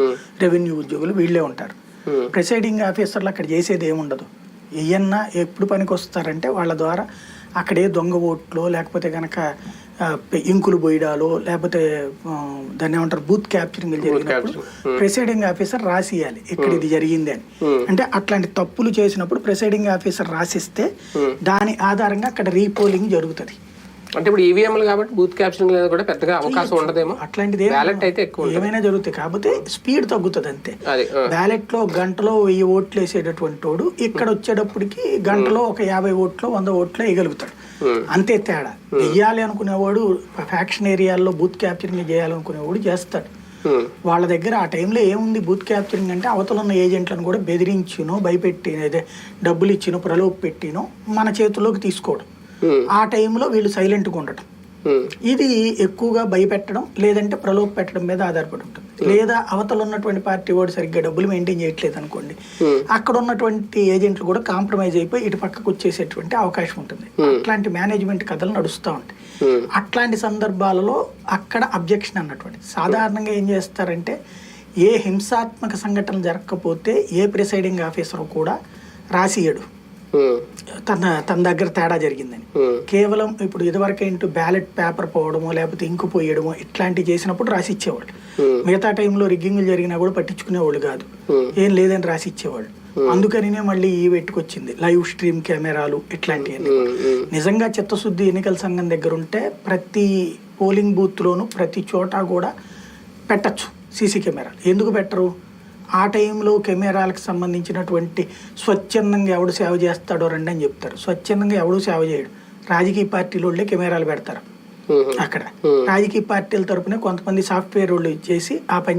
Revenue ఉద్యోగులు వీళ్ళే ఉంటారు. ప్రిసైడింగ్ ఆఫీసర్లు అక్కడ చేసేది ఏముండదు ఏయన్నా ఎప్పుడు పనికి వస్తారంటే వాళ్ళ ద్వారా అక్కడే దొంగ ఓట్లో లేకపోతే కనుక ఇంకులు బొయ్యడాలో లేకపోతే దాన్ని ఏమంటారు బూత్ క్యాప్చరింగ్ జరిగినప్పుడు. ప్రిసైడింగ్ ఆఫీసర్ రాసియాలి ఇక్కడ ఇది జరిగింది అని అంటే అట్లాంటి తప్పులు చేసినప్పుడు ప్రిసైడింగ్ ఆఫీసర్ రాసిస్తే దాని ఆధారంగా అక్కడ రీపోలింగ్ జరుగుతుంది అంటే ఇప్పుడు ఈవీఎంలు కాబట్టి బూత్ క్యాప్చరింగ్ అనేది కూడా పెద్దగా అవకాశం ఉండదేమో. అట్లాంటిది బ్యాలెట్ అయితే ఎక్కువ ఏమైనా జరుగుతాయి. కాకపోతే స్పీడ్ తగ్గుతుంది అంతే. బ్యాలెట్లో గంటలో వెయ్యి ఓట్లు వేసేటటువంటి వాడు ఇక్కడ వచ్చేటప్పటికి గంటలో ఒక యాభై ఓట్లు వంద ఓట్లు వేయగలుగుతాడు. అంతే తేడా. వెయ్యాలి అనుకునేవాడు ఫ్యాక్షన్ ఏరియాల్లో బూత్ క్యాప్చరింగ్ చేయాలనుకునేవాడు చేస్తాడు. వాళ్ళ దగ్గర ఆ టైంలో ఏముంది బూత్ క్యాప్చరింగ్ అంటే అవతల ఉన్న ఏజెంట్లను కూడా బెదిరించినో భయపెట్టి అదే డబ్బులు ఇచ్చినో ప్రలోభ పెట్టినో మన చేతుల్లోకి తీసుకోవడం. ఆ టైంలో వీళ్ళు సైలెంట్గా ఉండటం. ఉమ్, ఇది ఎక్కువగా భయపెట్టడం లేదంటే ప్రలోభ పెట్టడం మీద ఆధారపడి ఉంటుంది. లేదా అవతల ఉన్నటువంటి పార్టీ వాడు సరిగ్గా డబ్బులు మెయింటైన్ చేయట్లేదు అనుకోండి. అక్కడ ఉన్నటువంటి ఏజెంట్లు కూడా కాంప్రమైజ్ అయిపోయి ఇటు పక్కకు వచ్చేసేటువంటి అవకాశం ఉంటుంది. అట్లాంటి మేనేజ్మెంట్ కథలు నడుస్తూ ఉంటాయి. అట్లాంటి సందర్భాలలో అక్కడ అబ్జెక్షన్ అన్నటువంటి సాధారణంగా ఏం చేస్తారంటే ఏ హింసాత్మక సంఘటన జరగకపోతే ఏ ప్రిసైడింగ్ ఆఫీసర్ కూడా రాసియడు తన తన దగ్గర తేడా జరిగిందని. కేవలం ఇప్పుడు ఇదివరకు ఏంటో బ్యాలెట్ పేపర్ పోవడమో లేకపోతే ఇంకు పోయడమో ఇట్లాంటివి చేసినప్పుడు రాసి ఇచ్చేవాళ్ళు. మిగతా టైంలో రిగ్గింగ్లు జరిగినా కూడా పట్టించుకునేవాళ్ళు కాదు. ఏం లేదని రాసి ఇచ్చేవాళ్ళు అందుకనినే మళ్ళీ ఈ పెట్టుకొచ్చింది. లైవ్ స్ట్రీమ్ కెమెరాలు ఇట్లాంటివన్నీ. ఉమ్, నిజంగా చిత్తశుద్ధి ఎన్నికల సంఘం దగ్గర ఉంటే ప్రతి పోలింగ్ బూత్లోనూ ప్రతి చోట కూడా పెట్టచ్చు సీసీ కెమెరాలు. ఎందుకు పెట్టరు? ఆ టైంలో కెమెరాలకు సంబంధించినటువంటి స్వచ్ఛందంగా ఎవడు సేవ చేస్తాడో రండి అని చెప్తారు. స్వచ్ఛందంగా ఎవడు సేవ చేయడు. రాజకీయ పార్టీల వాళ్ళే కెమెరాలు పెడతారు. అక్కడ రాజకీయ పార్టీల తరపున కొంతమంది సాఫ్ట్వేర్ వాళ్ళు చేసి ఆ పని